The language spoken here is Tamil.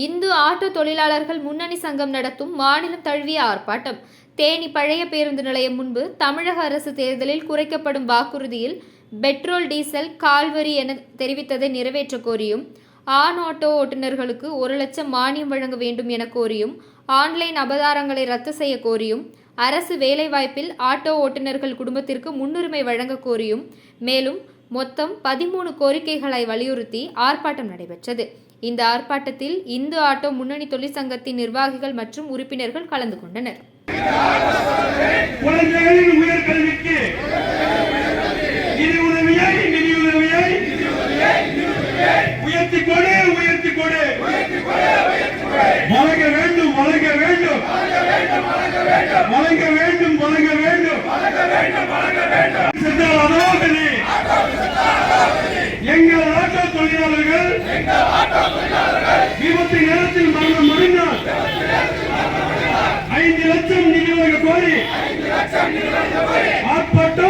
இந்து ஆட்டோ தொழிலாளர்கள் முன்னணி சங்கம் நடத்தும் மாநிலம் தழுவிய ஆர்ப்பாட்டம். தேனி பழைய பேருந்து நிலையம் முன்பு தமிழக அரசு தேர்தலில் குறைக்கப்படும் வாக்குறுதியில் பெட்ரோல் டீசல் கால்வரி என தெரிவித்ததை நிறைவேற்ற கோரியும் ஆண் ஆட்டோ ஓட்டுநர்களுக்கு ஒரு லட்சம் மானியம் வழங்க வேண்டும் என கோரியும் ஆன்லைன் அபதாரங்களை ரத்து செய்ய கோரியும் அரசு வேலைவாய்ப்பில் ஆட்டோ ஓட்டுநர்கள் குடும்பத்திற்கு முன்னுரிமை வழங்க கோரியும் மேலும் மொத்தம் பதிமூணு கோரிக்கைகளை வலியுறுத்தி ஆர்ப்பாட்டம் நடைபெற்றது. இந்த ஆர்ப்பாட்டத்தில் இந்து ஆட்டோ முன்னணி தொழிற்சங்கத்தின் நிர்வாகிகள் மற்றும் உறுப்பினர்கள் கலந்து கொண்டனர். வழங்க வேண்டும் வழங்க வேண்டும். வழங்க வேண்டும் வழங்க வேண்டும். எங்கள் ஆட்டோ தொழிலாளர்கள் விபத்து நேரத்தில் மரணம் முடிந்தால் ஐந்து லட்சம் நிதியாக கோரி ஆர்ப்பாட்டம்